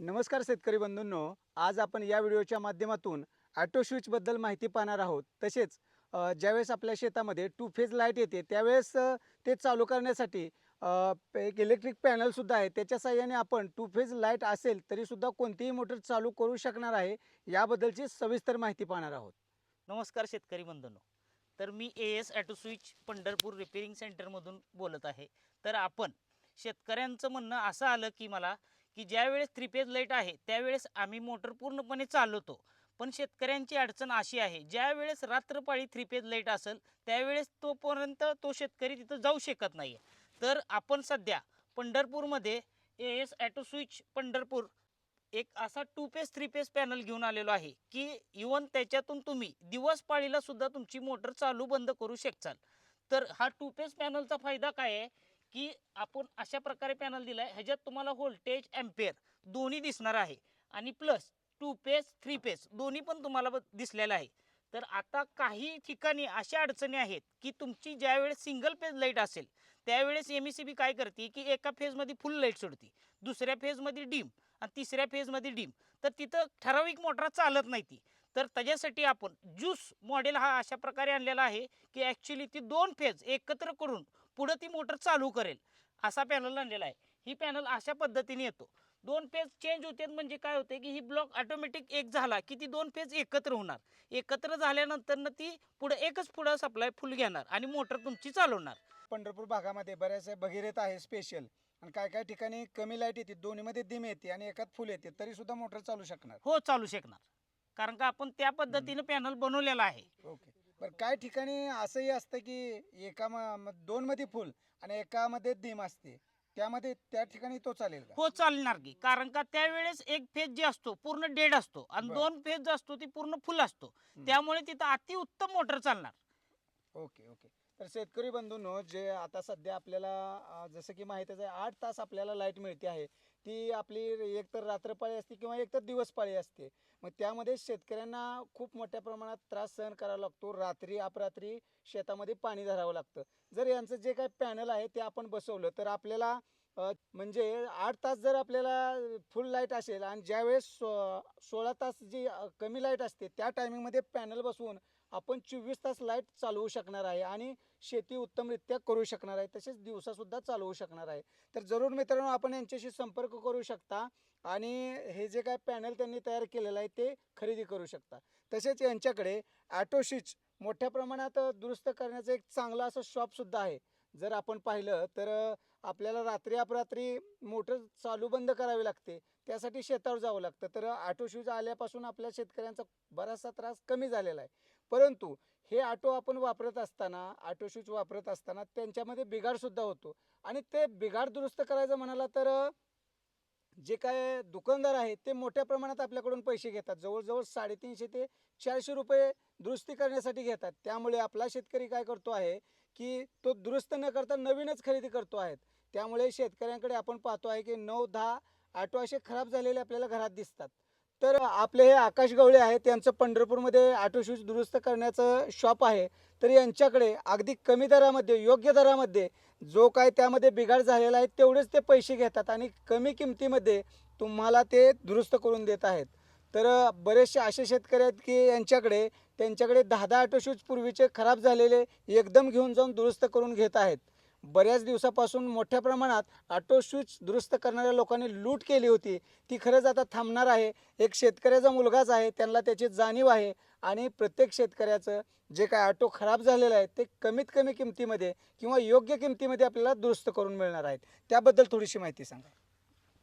नमस्कार शेतकरी बंधूंनो आज आपण या व्हिडिओच्या माध्यमातून ॲटो स्विचबद्दल माहिती पाहणार आहोत. तसेच ज्यावेळेस आपल्या शेतामध्ये टू फेज लाइट येते त्यावेळेस ते चालू करण्यासाठी एक इलेक्ट्रिक पॅनलसुद्धा आहे. त्याच्या साहाय्याने आपण टू फेज लाइट असेल तरीसुद्धा कोणतीही मोटर चालू करू शकणार आहे याबद्दलची सविस्तर माहिती पाहणार आहोत. नमस्कार शेतकरी बंधूंनो. तर मी A S auto switch Pandharpur repairing सेंटरमधून बोलत आहे. तर आपण शेतकऱ्यांचं म्हणणं असं आलं की मला की ज्यावेळेस थ्री फेज लाइट आहे त्यावेळेस आम्ही मोटर पूर्णपणे चालवतो. पण शेतकऱ्यांची अडचण अशी आहे ज्यावेळेस रात्रपाळी थ्री फेज लाइट असेल त्यावेळेस तोपर्यंत तो शेतकरी तिथं जाऊ शकत नाही तर आपण सध्या पंढरपूरमध्ये A S auto switch Pandharpur एक असा two phase three phase panel घेऊन आलेलो आहे की इवन त्याच्यातून तुम्ही दिवस पाळीला सुद्धा तुमची मोटर चालू बंद करू शकचाल. तर हा टू पेज पॅनलचा फायदा काय आहे? की आपण अशा प्रकारे पॅनल दिला आहे ह्याच्यात तुम्हाला व्होल्टेज अँपेअर दोन्ही दिसणार आहे. आणि plus two phase three phase दोन्ही पण तुम्हाला दिसलेलं आहे. तर आता काही ठिकाणी अशा अडचणी आहेत की तुमची ज्यावेळेस सिंगल फेज लाइट असेल त्यावेळेस एम सी बी काय करते की एका फेजमध्ये फुल लाइट सोडते. दुसऱ्या फेजमध्ये डीम आणि तिसऱ्या फेजमध्ये डीम तर तिथं ठराविक मोटर चालत नाही ती. तर त्याच्यासाठी आपण ज्यूस मॉडेल हा अशा प्रकारे आणलेला आहे की ॲक्च्युली ती दोन फेज एकत्र करून पुढं ती मोटर चालू करेल. असा पॅनल आणलेला आहे. ही पॅनल अशा पद्धतीने येतो. दोन फेज चेंज होते म्हणजे काय होते की ही ब्लॉक ऑटोमॅटिक एक झाला की ती दोन फेज एकत्र होणार. एकत्र झाल्यानंतर ती पुढे एकच पुढं सप्लाय फुल घेणार आणि मोटर तुमची चालवणार. पंढरपूर भागामध्ये बऱ्याच भगीरथ आहे स्पेशल आणि काय काय ठिकाणी कमी लाइट येते दोन्हीमध्ये दिम येते आणि एकात फुल येते तरीसुद्धा मोटर चालू शकणार. हो चालू शकणार. कारण का आपण त्या पद्धतीने पॅनल बनवलेला आहे. ओके. बरं काय ठिकाणी असंही असतं की एका म- दोन मध्ये फुल आणि एकामध्ये दिम असते. त्यामध्ये त्या ठिकाणी तो चालेल का? हो चालणार की. कारण का त्यावेळेस एक फेज जे असतो पूर्ण डेड असतो आणि बरं. दोन फेज जो असतो ती पूर्ण फुल असतो. त्यामुळे तिथं अति उत्तम मोटर चालणार. Okay okay. तर शेतकरी बंधूंनो जे आता सध्या आपल्याला अं, जसं की माहितीच आहे आठ तास आपल्याला लाइट मिळते आहे. ती आपली एक तर रात्रपाळी असते किंवा एक तर दिवसपाळी असते. मग त्यामध्ये शेतकऱ्यांना खूप मोठ्या प्रमाणात त्रास सहन करावा लागतो. रात्री अपरात्री शेतामध्ये पाणी धरावं लागतं. जर यांचं जे काही पॅनल आहे ते आपण बसवलं तर आपल्याला म्हणजे आठ तास जर आपल्याला फुल लाइट असेल आणि ज्यावेळेस सो सोळा तास जी कमी लाइट असते त्या टायमिंगमध्ये पॅनल बसवून आपण चोवीस तास लाइट चालवू शकणार आहे आणि शेती उत्तमरित्या करू शकणार आहे तसेच दिवसासुद्धा चालवू शकणार आहे. तर जरूर मित्रांनो आपण यांच्याशी संपर्क करू शकता आणि हे जे काय पॅनल त्यांनी तयार केलेलं आहे ते खरेदी करू शकता. तसेच यांच्याकडे ॲटो मोठ्या प्रमाणात दुरुस्त करण्याचं एक चांगलं असं शॉपसुद्धा आहे. जर आपण पाहिलं तर आपल्याला रात्री अपरात्री मोटर चालू बंद करावी लागते त्यासाठी शेतावर जावं लागतं. तर ऑटो शूज आल्यापासून आपल्या शेतकऱ्यांचा बराचसा त्रास कमी झालेला आहे. परंतु हे ऑटो आपण वापरत असताना ऑटो शूज वापरत असताना त्यांच्यामध्ये बिघाडसुद्धा होतो. आणि ते बिघाड दुरुस्त करायचं म्हणाला तर जे काय दुकानदार आहेत ते मोठ्या प्रमाणात आपल्याकडून पैसे घेतात. जवळजवळ साडेतीनशे ते चारशे रुपये दुरुस्ती करण्यासाठी घेतात. त्यामुळे आपला शेतकरी काय करतो आहे की तो दुरुस्त न करता नवीनच खरेदी करतो आहेत त्यामुळे शेतकऱ्यांकडे आपण पाहतो आहे की नऊ दहा ऑटो असे खराब झालेले आपल्याला घरात दिसतात. तर आपले हे आकाश गवळे आहेत त्यांचं पंढरपूरमध्ये ऑटो शूज दुरुस्त करण्याचं शॉप आहे. तर यांच्याकडे अगदी कमी दरामध्ये योग्य दरामध्ये जो काय त्यामध्ये बिघाड झालेला आहे तेवढेच ते पैसे घेतात आणि कमी किमतीमध्ये तुम्हाला ते दुरुस्त करून देत आहेत. तर बरेचसे असे शेतकरी आहेत की यांच्याकडे त्यांच्याकडे दहा दहा ऑटो शूज पूर्वीचे खराब झालेले एकदम घेऊन जाऊन दुरुस्त करून घेत आहेत. बऱ्याच दिवसापासून मोठ्या प्रमाणात ऑटो शूज दुरुस्त करणाऱ्या लोकांनी लूट केली होती. ती खरंच आता थांबणार आहे. एक शेतकऱ्याचा मुलगाच आहे. त्यांना त्याची जाणीव आहे. आणि प्रत्येक शेतकऱ्याचं जे काय ऑटो खराब झालेलं आहे ते कमीत कमी किमतीमध्ये किंवा योग्य किमतीमध्ये आपल्याला दुरुस्त करून मिळणार आहेत. त्याबद्दल थोडीशी माहिती सांगा.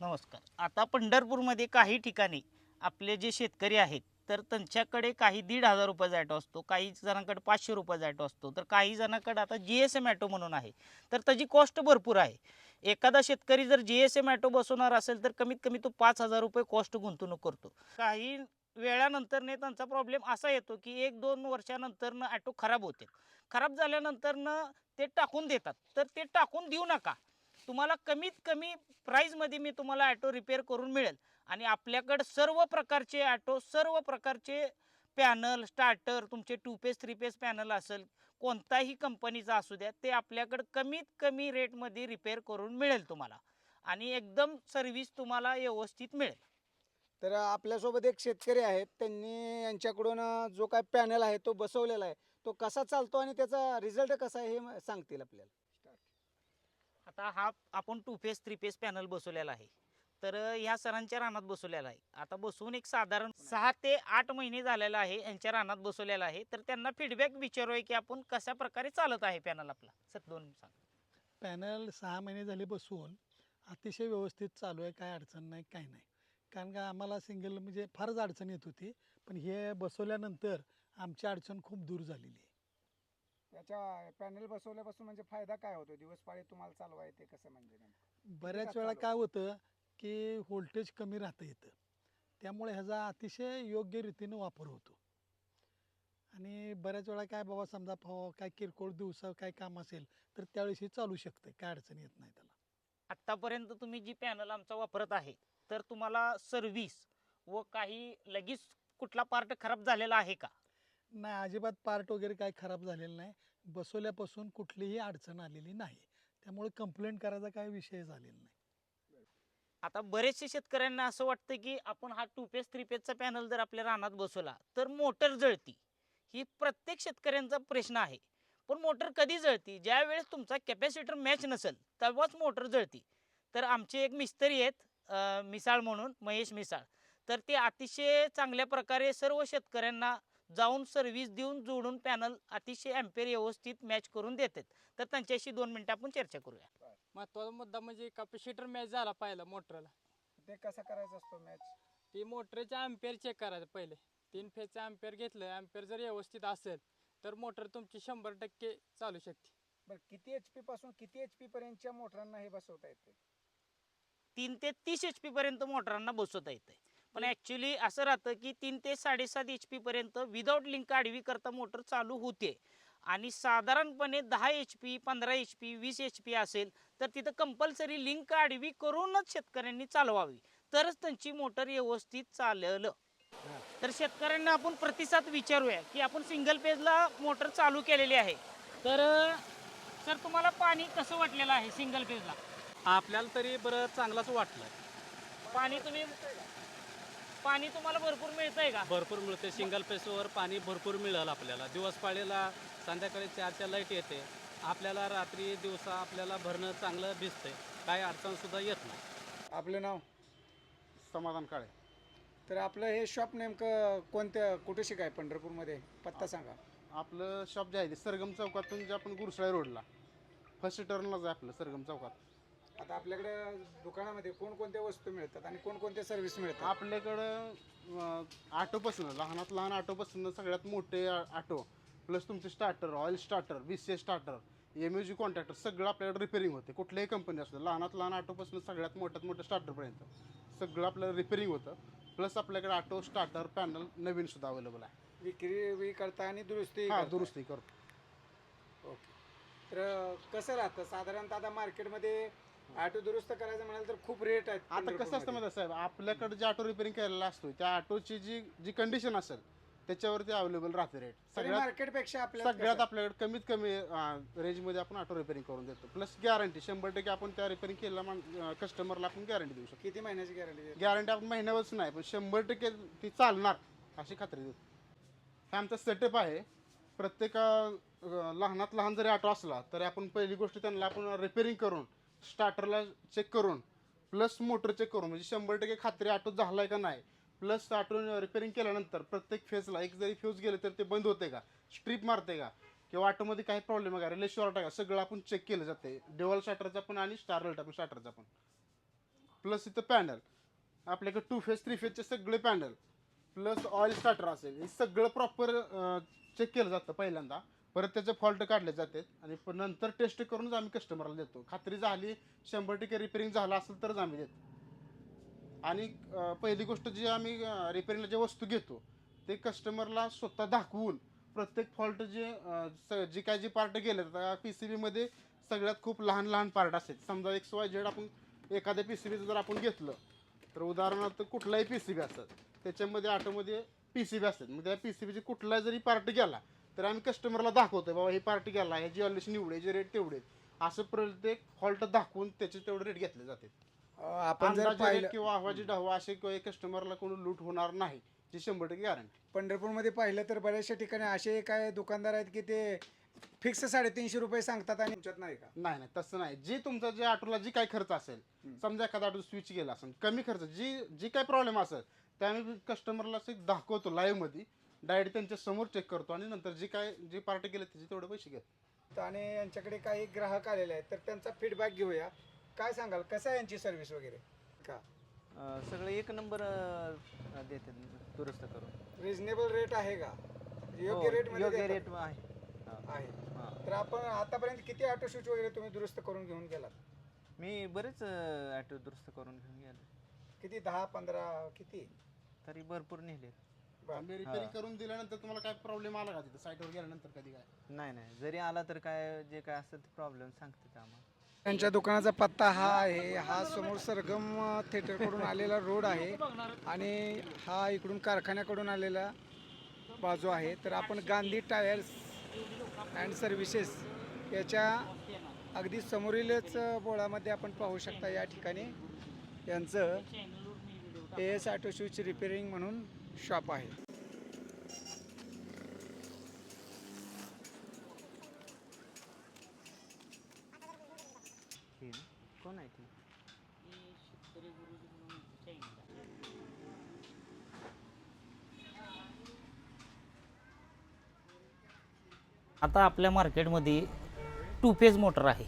नमस्कार. आता पंढरपूरमध्ये काही ठिकाणी आपले जे शेतकरी आहेत तर त्यांच्याकडे काही दीड हजार रुपयाचा ॲटो असतो काही जणांकडे पाचशे रुपयाचा ॲटो असतो तर काही जणांकडे आता जी एस एम ॲटो म्हणून आहे. तर त्याची कॉस्ट भरपूर आहे. एखादा शेतकरी जर जी एस एम ॲटो बसवणार असेल तर कमीत कमी तो पाच हजार रुपये कॉस्ट गुंतवणूक करतो. काही वेळानंतरने त्यांचा प्रॉब्लेम असा येतो की एक दोन वर्षानंतरनं ॲटो खराब होते. खराब झाल्यानंतरनं ते टाकून देतात. तर ते टाकून देऊ नका. तुम्हाला कमीत कमी प्राईजमध्ये मी तुम्हाला ॲटो रिपेअर करून मिळेल. आणि आपल्याकडं सर्व प्रकारचे ॲटो सर्व प्रकारचे पॅनल स्टार्टर तुमचे two phase three phase panel असेल कोणताही कंपनीचा असू द्या ते आपल्याकडं कमीत कमी रेटमध्ये रिपेअर करून मिळेल तुम्हाला. आणि एकदम सर्व्हिस तुम्हाला व्यवस्थित मिळेल. तर आपल्यासोबत एक शेतकरी आहेत त्यांनी यांच्याकडून जो काय पॅनल आहे तो बसवलेला आहे. तो कसा चालतो आणि त्याचा रिझल्ट कसा आहे हे सांगतील आपल्याला. आता हा आपण two phase three phase panel बसवलेला आहे. तर ह्या सरांच्या रानात बसवलेला आहे. आता बसवून एक साधारण सहा ते आठ महिने झालेला आहे यांच्या रानात बसवलेला आहे. तर त्यांना फीडबॅक विचारूया की आपण कशा प्रकारे चालत आहे पॅनल आपला. सर दोन सांग. पॅनल सहा महिने झाले बसवून अतिशय व्यवस्थित चालू आहे काय अडचण नाही काय नाही. कारण का आम्हाला सिंगल म्हणजे फारच अडचण येत होती पण हे बसवल्यानंतर आमची अडचण खूप दूर झालेली आहे. त्याच्या पॅनल बसवल्यापासून म्हणजे फायदा काय होतो दिवस पाळी तुम्हाला चालवा येते कसं म्हणजे बऱ्याच वेळा? काय होतं की व्होल्टेज कमी राहतं येतं त्यामुळे ह्याचा अतिशय योग्य रीतीनं वापर होतो. आणि बऱ्याच वेळा काय बाबा समजा फ- काय किरकोळ दिवसा काय काम असेल तर त्यावेळेस हे चालू शकतं काय अडचण येत नाही त्याला. आतापर्यंत तुम्ही जी पॅनल आमचा वापरत आहे तर तुम्हाला सर्व्हिस व काही लगेच कुठला पार्ट खराब झालेला आहे का? नाही अजिबात पार्ट वगैरे काय खराब झालेलं नाही. बसवल्यापासून कुठलीही अडचण आलेली नाही. त्यामुळे कंप्लेंट करायचा काही विषय झालेला नाही. आता बरेचसे शेतकऱ्यांना असं वाटतं की आपण हा टू पेज थ्री पेजचा पॅनल जर आपल्या रानात बसवला तर मोटर जळती. ही प्रत्येक शेतकऱ्यांचा प्रश्न आहे. पण मोटर कधी जळती? ज्यावेळेस तुमचा कॅपॅसिटर मॅच नसेल तेव्हाच मोटर जळती. तर आमचे एक मिस्त्री आहेत मिसाळ म्हणून महेश मिसाळ. तर ते अतिशय चांगल्या प्रकारे सर्व शेतकऱ्यांना जाऊन सर्व्हिस देऊन जोडून पॅनल अतिशय अँपेर व्यवस्थित मॅच करून देतात. तर त्यांच्याशी दोन मिनिटं आपण चर्चा करूया. महत्त्वाचा मुद्दा म्हणजे कॅपॅसिटर मॅच झाला पहिला मोटरला. ते कसा करायचा असतो मॅच ती मोटरचे अँपेअर चेक करायचं पहिले. तीन फेजचं अँपेअर घेतलं. अँपेअर जर व्यवस्थित असेल तर मोटर तुमची शंभर टक्के चालू शकते. बरं किती एच पी पासून किती एच पी पर्यंतच्या मोटरांना हे बसवता येते? तीन ते तीस एच पी पर्यंत मोटरांना बसवता येते पण ऍक्च्युली असं राहतं की तीन ते साडेसात एच पी पर्यंत विदाऊट लिंक आडवी करता मोटर चालू होते. आणि साधारणपणे दहा एच पी पंधरा एच पी वीस एच पी असेल तर तिथं कंपल्सरी लिंक आडवी करूनच शेतकऱ्यांनी चालवावी. तरच त्यांची मोटर व्यवस्थित चाललं. तर शेतकऱ्यांना आपण प्रतिसाद विचारूया की आपण सिंगल पेजला मोटर चालू केलेली आहे. तर सर तुम्हाला पाणी कसं वाटलेलं आहे सिंगल पेजला आपल्याला तरी बरं चांगलाच वाटलं. पाणी तुम्ही पाणी तुम्हाला भरपूर मिळतंय का? भरपूर मिळते सिंगल पेसवर पाणी भरपूर मिळेल आपल्याला. दिवस पाळीला संध्याकाळी चारच्या लाइट येते. आपल्याला रात्री दिवसा आपल्याला भरणं चांगलं दिसतंय. काही अडचणसुद्धा येत नाही. आपलं नाव? समाधान काळे. तर आपलं हे शॉप नेमकं कोणत्या कुठे शिकाय पंढरपूरमध्ये? पत्ता सांगा. आपलं शॉप जे आहे ते सरगम चौकातून जे आपण गुरसाळे रोडला फर्स्ट टर्नलाच आहे आपलं सरगम चौकात. आता आपल्याकडे दुकानामध्ये कोणकोणत्या वस्तू मिळतात आणि कोणकोणत्या सर्व्हिस मिळतात? आपल्याकडं अं, ऑटोपासून लहानात लहान ऑटोपासून सगळ्यात मोठे आ- ऑटो प्लस तुमचे starter oil starter B C starter M U G contactor सगळं आपल्याकडे रिपेरिंग होते. कुठल्याही कंपनी असतो लहानात लहान ऑटोपासून सगळ्यात मोठ्यात मोठ्या स्टार्टरपर्यंत सगळं आपल्याला रिपेरिंग होतं. प्लस आपल्याकडे ऑटो स्टार्टर पॅनल नवीन सुद्धा अवेलेबल आहे. विक्री विक्री करता आणि दुरुस्ती हा. दुरुस्ती करतो. ओके. तर कसं राहतं? साधारणतः आता मार्केटमध्ये ऑटो दुरुस्त करायचं म्हणाल तर खूप रेट आहेत आता कसं असतं. माहिती आहे साहेब? आपल्याकडे जे ऑटो रिपेअरिंग केलेला असतो त्या ऑटोची जी जी कंडिशन असेल त्याच्यावरती अवेलेबल राहते रेट तरी सगळ्यात मार्केटपेक्षा आपल्याला सगळ्यात कसं? आपल्याकडे कमीत कमी रेंजमध्ये आपण ऑटो रिपेअरिंग करून देतो. प्लस गॅरंटी शंभर टक्के आपण त्या रिपेअरिंग केलेल्या कस्टमरला आपण गॅरंटी देऊ शकतो. किती महिन्याची गॅरंटी गॅरंटी आपण महिन्यावरच नाही पण शंभर टक्के ती चालणार अशी खात्री देतो. हे आमचा सेटअप आहे. प्रत्येक अं, लहानात लहान जरी ऑटो असला तरी आपण पहिली गोष्ट त्यांना आपण रिपेअरिंग करून स्टार्टरला चेक करून प्लस मोटर चेक करून म्हणजे शंभर टक्के खात्री ऑटो झाला आहे का नाही प्लस ऑटो रिपेअरिंग केल्यानंतर प्रत्येक फेजला एक जरी फ्यूज गेले तर ते बंद होते का? स्ट्रीप मारते का? किंवा ऑटोमध्ये काही प्रॉब्लेम आहे का? रिले शॉर्ट आहे का सगळं आपण चेक केलं जाते डेवल स्टार्टरचा पण आणि स्टारलटा पण स्टार्टरचा पण. प्लस इथं पॅनल आपल्याकडे टू फेज थ्री फेजचे सगळे पॅनल प्लस ऑइल स्टार्टर असेल. हे सगळं प्रॉपर चेक केलं जातं पहिल्यांदा. परत त्याचे फॉल्ट काढले जातात. आणि पण नंतर टेस्ट करूनच आम्ही कस्टमरला देतो. खात्री झाली शंभर टक्के रिपेरिंग झालं असेल तरच आम्ही देतो. आणि पहिली गोष्ट जी आम्ही रिपेरिंगला जे वस्तू घेतो ते कस्टमरला स्वतः दाखवून प्रत्येक फॉल्ट जे स- जे काय जे पार्ट गेले पी सी बीमध्ये सगळ्यात खूप लहान लहान पार्ट असतात समजा एक्स वाय झेड आपण एखाद्या पी सी बीचं जर आपण घेतलं तर उदाहरणार्थ कुठलाही पी सी बी असतात त्याच्यामध्ये ऑटोमध्ये पी सी बी असतात मग त्या पी सी बीची कुठला जरी पार्ट गेला तर आम्ही कस्टमरला दाखवतो बाबा हे पार्ट गेला ह्याची ऑलरेडी निवडे जे रेट तेवढे. असं प्रत्येक फॉल्ट दाखवून त्याचे तेवढे रेट घेतले जाते आपण जर अंदाजे पाहिलं किंवा आवाजी ढावा असे काही कस्टमरला कोणी लूट होणार नाही जी शंभर टक्के गॅरंटी पंढरपूरमध्ये पाहिलं तर बऱ्याचशा ठिकाणी असे काय दुकानदार आहेत की ते फिक्स साडेतीनशे रुपये सांगतात आणि तुमच्यात नाही का? नाही नाही तसं नाही. जी तुमचा जे ऑटोला जी काही खर्च असेल समजा एखादा ऑटो स्विच गेला असेल कमी खर्च जी जी काही प्रॉब्लेम असेल ते आम्ही कस्टमरला असं दाखवतो लाईव्हमध्ये. डायरेक्ट त्यांच्यासमोर चेक करतो आणि नंतर जी काय जी पार्टी केली त्याचे तेवढे पैसे घेतो आणि यांच्याकडे काही ग्राहक आलेले आहेत तर त्यांचा फीडबॅक घेऊया. काय सांगाल कसं आहे यांची सर्व्हिस वगैरे? का? अ, सगळे एक नंबर अ, देतात दुरुस्त करून. रिझनेबल रेट आहे का? योग्य हो, रेटमध्ये योग्य देतात? रेट आहे. हा, आहे. हा. तर आपण आतापर्यंत किती ऑटो शूट वगैरे तुम्ही दुरुस्त करून घेऊन गेलात? मी बरेच ॲटो दुरुस्त करून घेऊन गेलो. किती? दहा पंधरा किती? तरी भरपूर नेले. आम्ही रिपेअरिंग करून दिल्यानंतर तुम्हाला काय प्रॉब्लेम आला का तिथं? साईटवर गेल्यानंतर कधी काय? नाही नाही. जरी आला तर काय जे काय असतं ते प्रॉब्लेम सांगतात आम्हाला. त्यांच्या दुकानाचा पत्ता हा आहे. हा समोर सरगम थिएटरकडून आलेला रोड आहे. आणि हा इकडून कारखान्याकडून आलेला बाजू आहे. तर आपण गांधी टायर्स अँड सर्व्हिसेस याच्या अगदी समोरीलच बोळामध्ये आपण पाहू शकता या ठिकाणी. यांचं A S auto shoes repairing म्हणून शॉप आहे. हे? कोण आहे ती? आता आपल्या मार्केटमध्ये टू पेज मोटर आहे.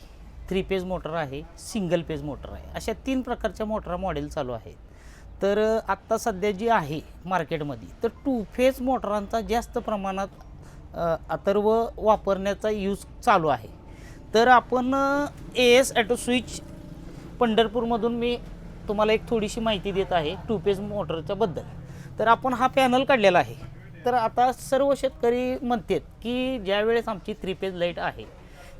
थ्री पेज मोटर आहे सिंगल पेज मोटर आहे. अशा तीन प्रकारच्या मोटरा मॉडेल चालू आहेत. तर आत्ता सध्या जी आहे मार्केटमध्ये तर टू फेज मोटरांचा जास्त प्रमाणात अथर्व वापरण्याचा यूज चालू आहे. तर आपण ए एस ॲटो स्विच पंढरपूरमधून मी तुम्हाला एक थोडीशी माहिती देत आहे टू फेज मोटरच्याबद्दल तर आपण हा पॅनल काढलेला आहे. तर आता सर्व शेतकरी म्हणतात की ज्यावेळेस आमची थ्री पेज लाइट आहे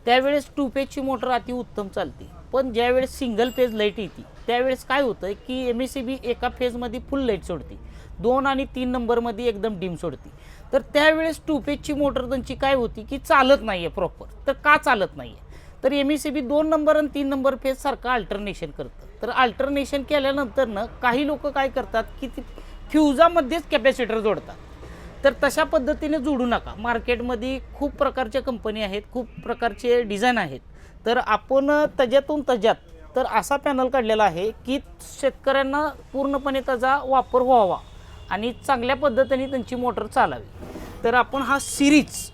त्यावेळेस टू पेजची मोटर अतिउत्तम चालते. पण ज्यावेळेस सिंगल पेज लाइट येते त्यावेळेस काय होतं की एम एस सी बी एका फेजमध्ये फुल लाइट सोडते. दोन आणि तीन नंबरमध्ये एकदम डिम सोडते. तर त्यावेळेस टू पेजची मोटर त्यांची काय होती की चालत नाही आहे प्रॉपर तर का चालत नाही आहे तर एम एस सी बी दोन नंबर आणि तीन नंबर फेज सारखं अल्टरनेशन करतं. तर अल्टरनेशन केल्यानंतर ना काही लोक काय करतात की ती फ्युजामध्येच कॅपॅसिटर जोडतात. तर तशा पद्धतीने जोडू नका. मार्केटमध्ये खूप प्रकारच्या कंपनी आहेत खूप प्रकारचे डिझाईन आहेत. तर आपण त्याच्यातून त्याच्यात तर असा पॅनल काढलेला आहे की शेतकऱ्यांना पूर्णपणे त्याचा वापर व्हावा आणि चांगल्या पद्धतीने त्यांची मोटर चालावी. तर आपण हा सिरीज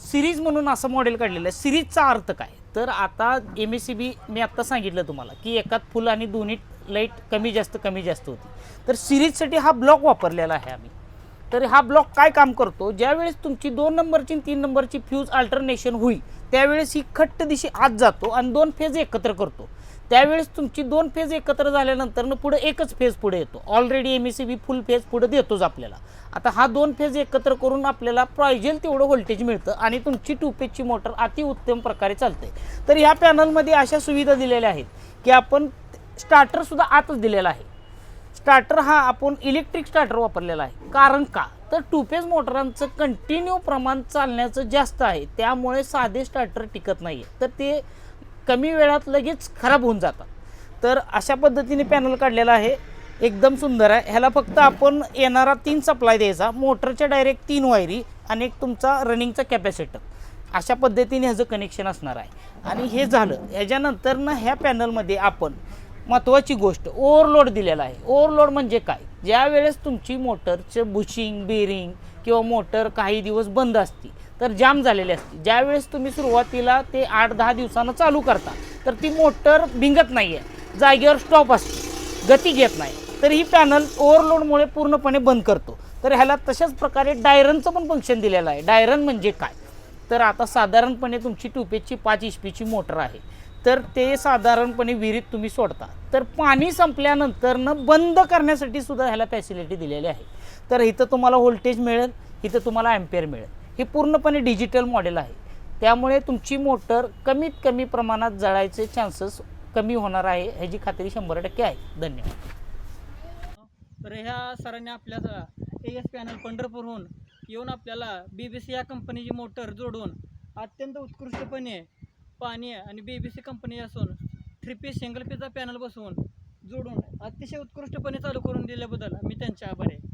सिरीज म्हणून असं मॉडेल काढलेलं आहे. सिरीजचा अर्थ काय? तर आता एम एस सी बी मी आत्ता सांगितलं तुम्हाला की एकात फुल आणि दोन्ही लाइट कमी जास्त कमी जास्त होती. तर सिरीजसाठी हा ब्लॉक वापरलेला आहे आम्ही. तर हा ब्लॉक काय काम करतो? ज्यावेळेस तुमची दोन नंबरची तीन नंबरची फ्यूज अल्टरनेशन होईल त्यावेळेस ही खट्ट दिशी आत जातो आणि दोन फेज एकत्र करतो. त्यावेळेस तुमची दोन फेज एकत्र झाल्यानंतर पुढे एकच फेज पुढे येतो. Already M S C B full phase पुढे देतोच आपल्याला. आता हा दोन फेज एकत्र करून आपल्याला पाहिजे तेवढं व्होल्टेज मिळतं आणि तुमची टू पेजची मोटर अतिउत्तम प्रकारे चालते. तर ह्या पॅनलमध्ये अशा सुविधा दिलेल्या आहेत की आपण स्टार्टरसुद्धा आतच दिलेला आहे. स्टार्टर हा आपण इलेक्ट्रिक स्टार्टर वापरलेला आहे. कारण का? तर टू पेज मोटरांचं कंटिन्यू प्रमाण चालण्याचं जास्त आहे. त्यामुळे साधे स्टार्टर टिकत नाही आहे तर ते कमी वेळात लगेच खराब होऊन जातात. तर अशा पद्धतीने पॅनल काढलेला आहे. एकदम सुंदर आहे. ह्याला फक्त आपण येणारा तीन सप्लाय द्यायचा. मोटरच्या डायरेक्ट तीन वायरी आणि एक तुमचा रनिंगचा कॅपॅसिटर अशा पद्धतीने ह्याचं कनेक्शन असणार आहे. आणि हे झालं. ह्याच्यानंतर ना ह्या पॅनलमध्ये आपण महत्त्वाची गोष्ट ओव्हरलोड दिलेला आहे. ओव्हरलोड म्हणजे काय? ज्या वेळेस तुमची मोटरचं बुशिंग बेरिंग किंवा मोटर काही दिवस बंद असते तर जाम झालेली असते ज्यावेळेस तुम्ही सुरुवातीला ते आठ दहा दिवसानं चालू करता तर ती मोटर भिंगत नाही आहे जागेवर स्टॉप असते. गती घेत नाही. तर ही पॅनल ओव्हरलोडमुळे पूर्णपणे बंद करतो. तर ह्याला तशाच प्रकारे डायरनचं पण फंक्शन दिलेलं आहे. डायरन म्हणजे काय? तर आता साधारणपणे तुमची टूपेजची पाच एच पीची मोटर आहे. तर ते साधारणपणे विहिरीत तुम्ही सोडता. तर पाणी संपल्यानंतर न बंद करण्यासाठी सुद्धा ह्याला फॅसिलिटी दिलेली आहे. तर इथं तुम्हाला व्होल्टेज मिळेल इथं तुम्हाला ॲम्पेअर मिळेल. हे पूर्णपणे डिजिटल मॉडेल आहे. त्यामुळे तुमची मोटर कमीत कमी प्रमाणात जळायचे चान्सेस कमी होणार आहे ह्याची खात्री शंभर टक्के आहे. धन्यवाद. तर ह्या सरांनी आपल्या ए एस पॅनल पंढरपूरहून येऊन आपल्याला बी बी सी या कंपनीची मोटर जोडून अत्यंत उत्कृष्टपणे पाणी आणि बी बी सी कंपनी असून थ्री पीस सिंगल पीचा पॅनल बसवून जोडून अतिशय उत्कृष्टपणे चालू करून दिल्याबद्दल मी त्यांचे आभार आहे.